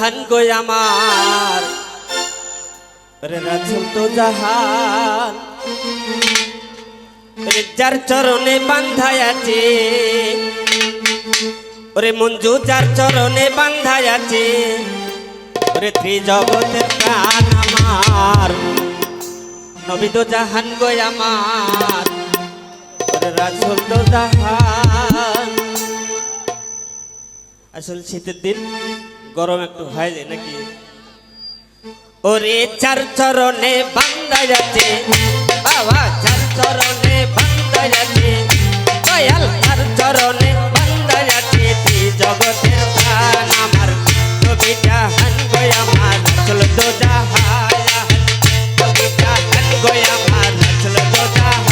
পাঠান গো আমার? তো জাহান। যার চরণে বান্ধায় আছে। ওরে মঞ্জু যার চরণে বান্ধায় আছে। ওরে ত্রিজগতের প্রাণ আমার। নবী তো জাহান গো আমার? ওরে রাসুল তো আসল শীতের দিন গরম একটু হয়ে যায় নাকি? ওরে চার চরণে বান্দা যাচ্ছে বাবা, চার চরণে বান্দা যাচ্ছে কয়াল চার চরণে বান্দা যাচ্ছে জগতের প্রাণ আমার, কবিতা হান গয় আমার, চলো তো জাহান কবিতা হান গয় আমার, চলো তো জাহান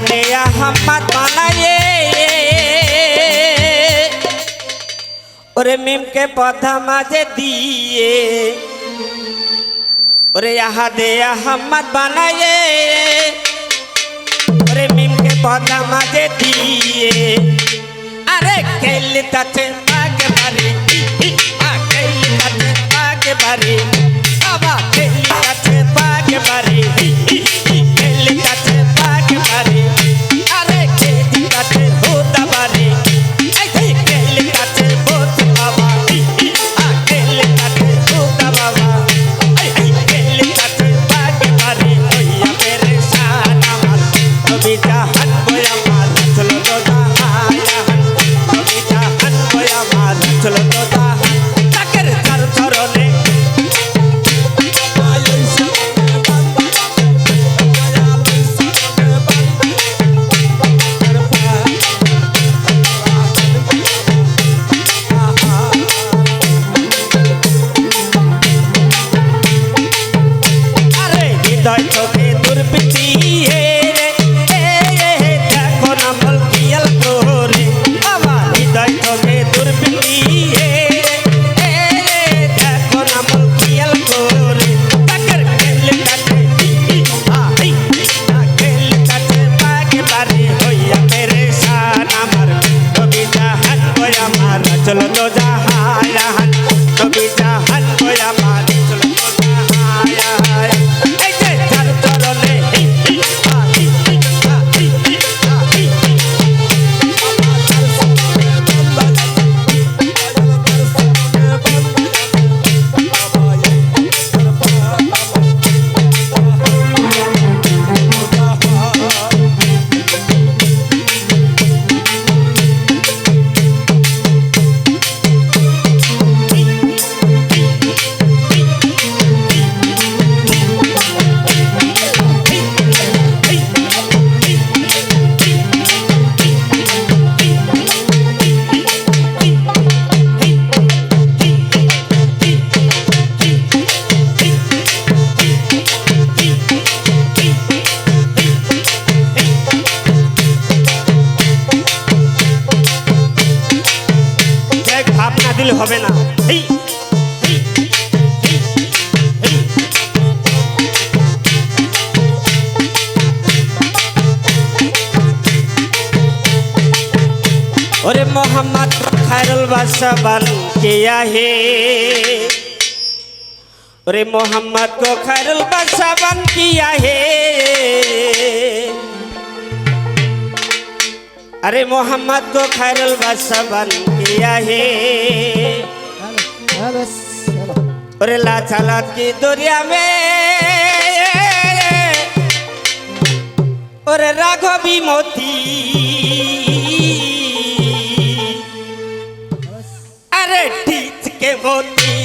देया मीम के पौधा माजे दिए। ओरे यहाँ दे यहाँ मत बनाए ओरे मीम के पौधा माजे दिए। अरे केल तथे आगे बारी आगे तथे आगे बारी। सब खेल பின்னியே ওরে মোহাম্মদ খায়রুল বাসাবাল কে আহে? ওরে মোহাম্মদ গো খায়রুল বাসাবান কি আহে? আরে মোহাম্মদ গো খায়রুল বাসাবান কি আহে? ওরে লাচালাত কি দরিয়া মে? ওরে রাঘবী মতি Oh. me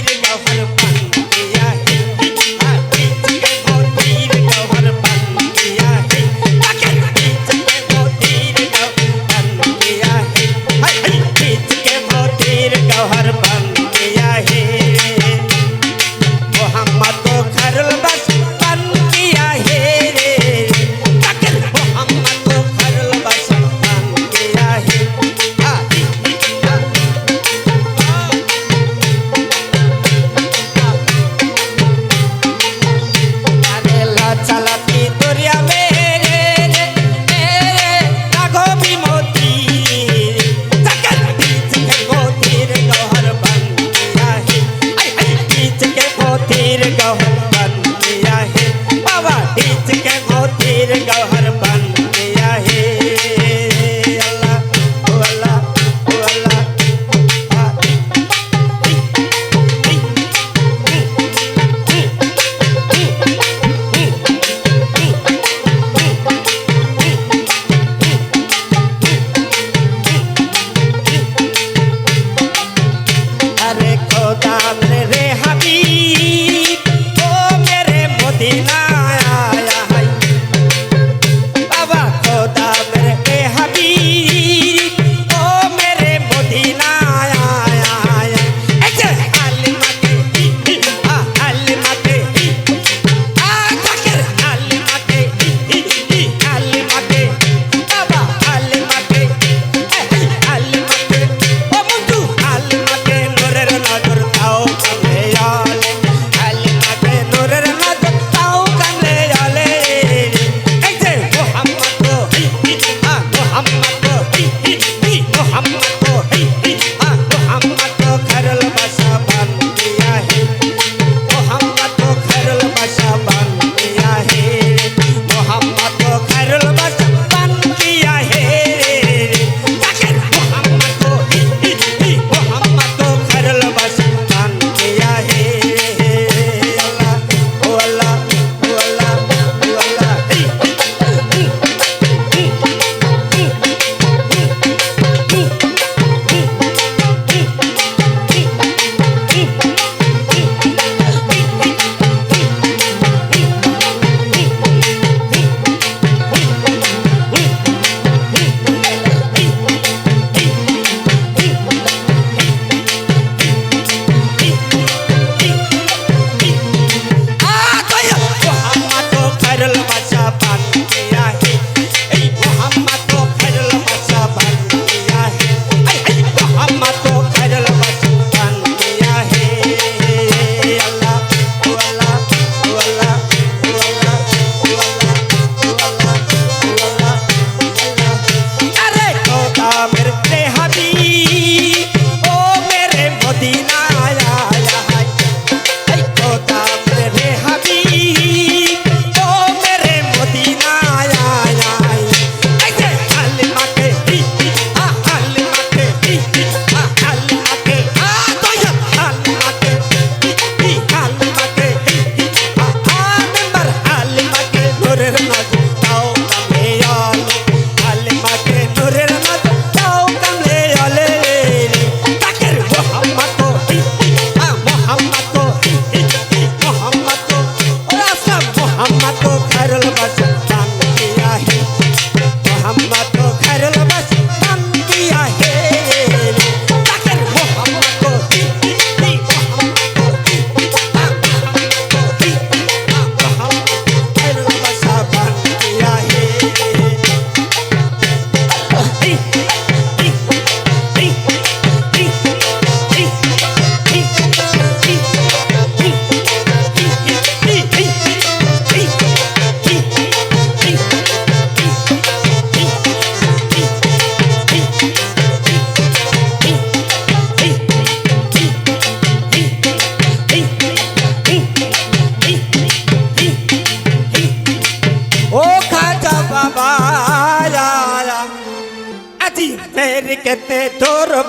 কেতে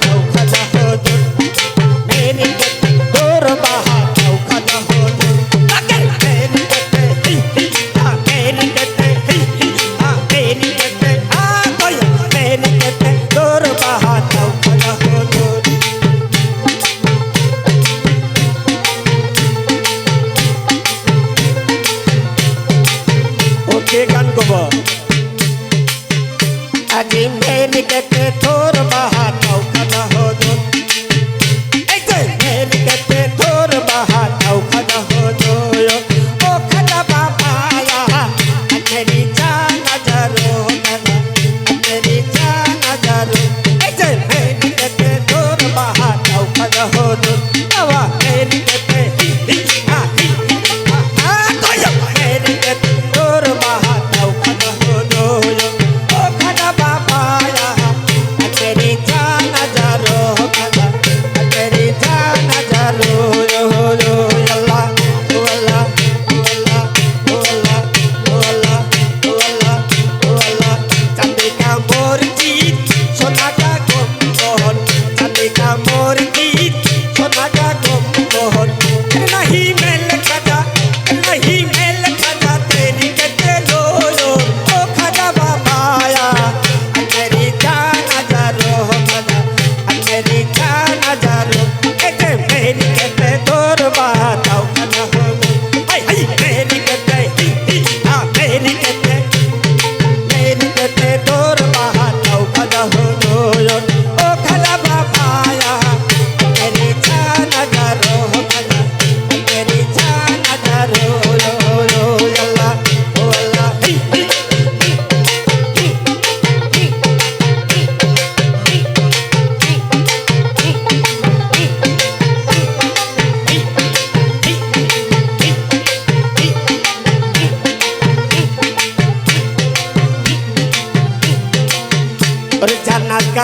তোর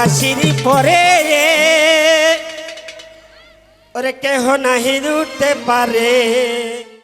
কাশিরি পরে ওরে কেহ নাহি উঠতে পারে।